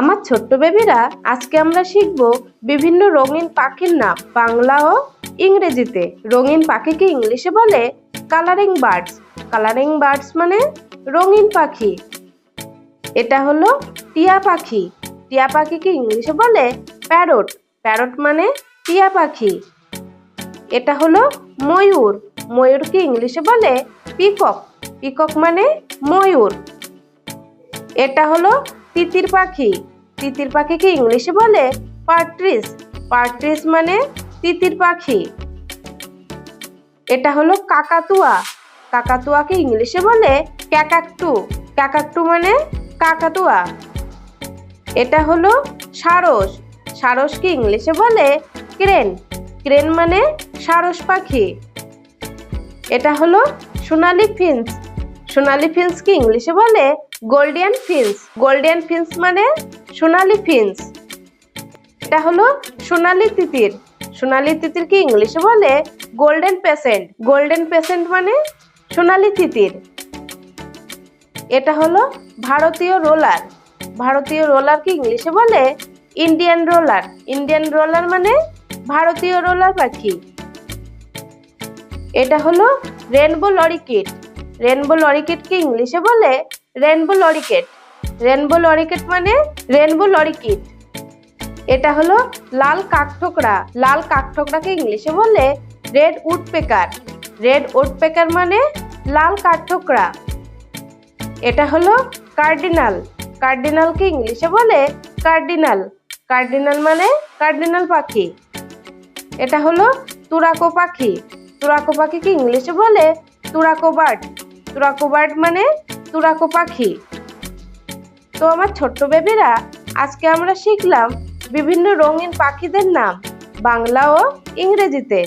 আমার ছোট্ট বেবিরা, আজকে আমরা শিখব বিভিন্ন রঙিন পাখির নাম বাংলা ও ইংরেজিতে। রঙিন পাখিকে ইংলিশে বলে কালারিং বার্ডস কালারিং বার্ডস মানে রঙিন পাখি। এটা হলো টিয়া পাখি। টিয়া পাখিকে ইংলিশে বলে প্যারট প্যারট মানে টিয়া পাখি। এটা হলো ময়ূর। ময়ূরকে ইংলিশে বলে পিকক পিকক মানে ময়ূর। এটা হলো তিতির পাখি। তিতির পাখিকে ইংলিশে বলে? পার্ট্রিস। পার্ট্রিস মানে তিতির পাখি। এটা হলো কাকাতুয়া। কাকাতুয়াকে ইংলিশে বলে? ক্যাকাকটু ক্যাকাকটু মানে কাকাতুয়া। এটা হলো সারস। সারসকে ইংলিশে বলে? ক্রেন। ক্রেন মানে সারস পাখি। এটা হলো সোনালি ফিন্স। সোনালি ফিন্সকে ইংলিশে বলে? গোল্ডিয়ান ফিন্স গোল্ডিয়ান ফিন্স মানে সোনালি ফিন্স এটা হলো সোনালি তিতির। সোনালি তিতিরকে ইংলিশে বলে? গোল্ডেন পেসেন্ট গোল্ডেন পেসেন্ট মানে সোনালি তিতির। এটা হলো ভারতীয় রোলার। ভারতীয় রোলারকে ইংলিশে বলে? ইন্ডিয়ান রোলার ইন্ডিয়ান রোলার মানে ভারতীয় রোলার পাখি এটা হলো রেনবো লরিকিট রেনবো লরিকিটকে ইংলিশে বলে? রেনবো লরিকেট রেনবো লরিকেট মানে রেনবো লরিকিট এটা হলো লাল কাকঠোকরা লাল কাকঠোকরাকে ইংলিশে বলে red woodpecker red woodpecker মানে লাল কাঠঠোকরা এটা হলো কার্ডিনাল কার্ডিনালকে ইংলিশে বলে কার্ডিনাল কার্ডিনাল মানে কার্ডিনাল পাখি। এটা হলো তুরাকো পাখি। তুরাকো পাখিকে ইংলিশে বলে তুরাকো বার্ড। তুরাকো বার্ড মানে তুরাকো পাখি। তো আমার ছোট্ট বেবিরা, আজকে আমরা শিখলাম বিভিন্ন রঙিন পাখিদের নাম, বাংলা ও ইংরেজিতে।